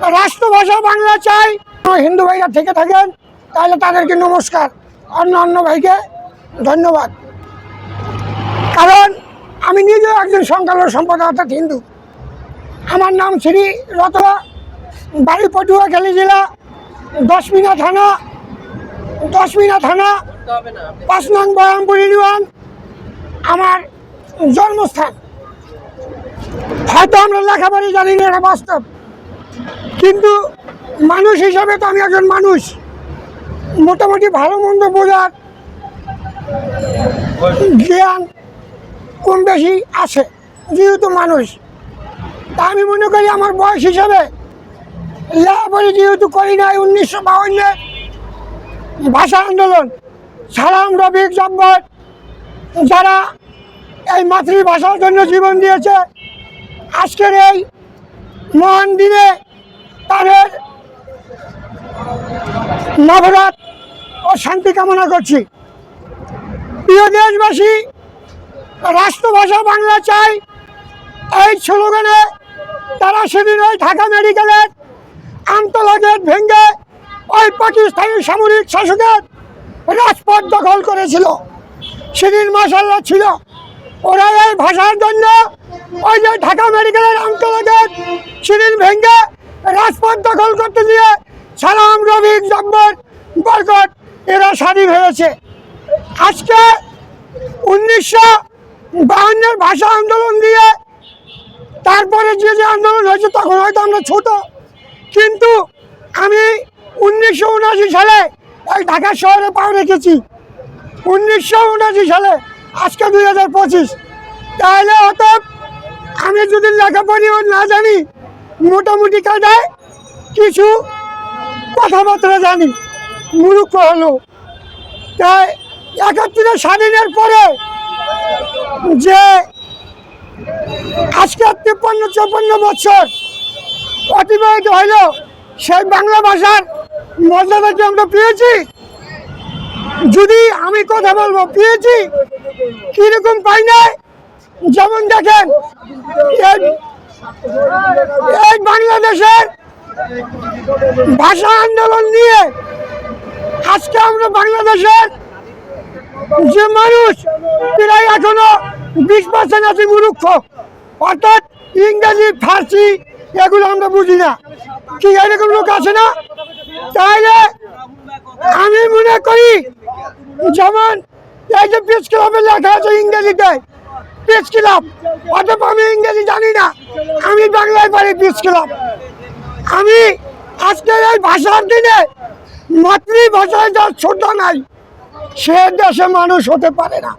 রাষ্ট্রভাষা বাংলা চাই। হিন্দু ভাইরা থেকে থাকেন, তাহলে তাদেরকে নমস্কার। অন্য অন্য ভাইকে ধন্যবাদ। কারণ আমি নিজেও একজন সংখ্যালঘু সম্প্রদায়, অর্থাৎ হিন্দু। আমার নাম শ্রী রতরা বাড়ি পটুয়াখালী জেলা, দশমিনা থানা দশমিনা থানা, পাঁচ নং বয়ামপুর ইউনিয়ন। আমার জন্মস্থান। হয়তো আমরা লেখাপড়ি জানি না, এটা বাস্তব। কিন্তু মানুষ হিসাবে তো আমি একজন মানুষ। মোটামুটি ভালো মন্দ বোঝার জ্ঞান কম বেশি আছে, যেহেতু মানুষ। তা আমি মনে করি আমার বয়স হিসাবে লেখাপড়ি যেহেতু করি নাই, উনিশশো বাউন্নের ভাষা আন্দোলন, সালাম রবিক জব্বর, যারা এই মাতৃভাষার জন্য জীবন দিয়েছে, আজকের এই মহান দিনে তাদের নবরাত ও শান্তি কামনা করছি। প্রিয় দেশবাসী, রাষ্ট্রভাষা বাংলা চাই। এই স্লোগানে তারা সেদিন ওই ঢাকা মেডিকেলের আমতলা গেট ভেঙে ওই পাকিস্তানি সামরিক শাসকের রাজপথ দখল করেছিল। সেদিন মাসাল্লাহ ছিল। ওরা এই ভাষার জন্য ওই যে ঢাকা মেডিকেলের আমতলা গেট সেদিন ভেঙে রাজপথ দখল করতে গিয়ে সালাম রবিক জব্বর বরকট এরা স্বাধীন হয়েছে আজকে উনিশশো বাহান্নের ভাষা আন্দোলন দিয়ে তারপরে যে যে আন্দোলন হয়েছে তখন হয়তো আমরা ছোট। কিন্তু আমি উনিশশো উনআশি সালে এই ঢাকা শহরে পা রেখেছি। উনিশশো উনআশি সালে, আজকে দুই হাজার পঁচিশ। তাহলে অত আমি যদি লেখাপড়িও না জানি মোটামুটি কায়দায় কিছু কথাবার্তা জানি মূর্খ হলো। তাই একাত্তরে স্বাধীনের পরে যে আজকে তিপ্পান্ন চৌপান্ন বছর অতিবাহিত হইল সেই বাংলা ভাষার মর্যাদা কি আমরা পেয়েছি? যদি আমি কথা বলব, পেয়েছি, কীরকম পাই নাই? যেমন দেখেন বাংলাদেশের ভাষা আন্দোলন নিয়ে আজকে আমরা বাংলাদেশের যে মানুষ, প্রায় এখনও বিশ পার্সেন্ট আছে মুরুক্ষ। অর্থাৎ ইংরেজি, ফার্সি, এগুলো আমরা বুঝি না। কি, এরকম লোক আছে না? তাহলে আমি মনে করি, যেমন এই যে পিস ক্লাবে লেখা আছে ইংরেজিতে পিস ক্লাব অথবা আমি ইংরেজি জানি না। আমি বাংলায় পারি পিস ক্লাব আমি আজকের এই ভাষার দিনে মাতৃভাষায় যার শ্রদ্ধা নাই, সে দেশে মানুষ হতে পারে না।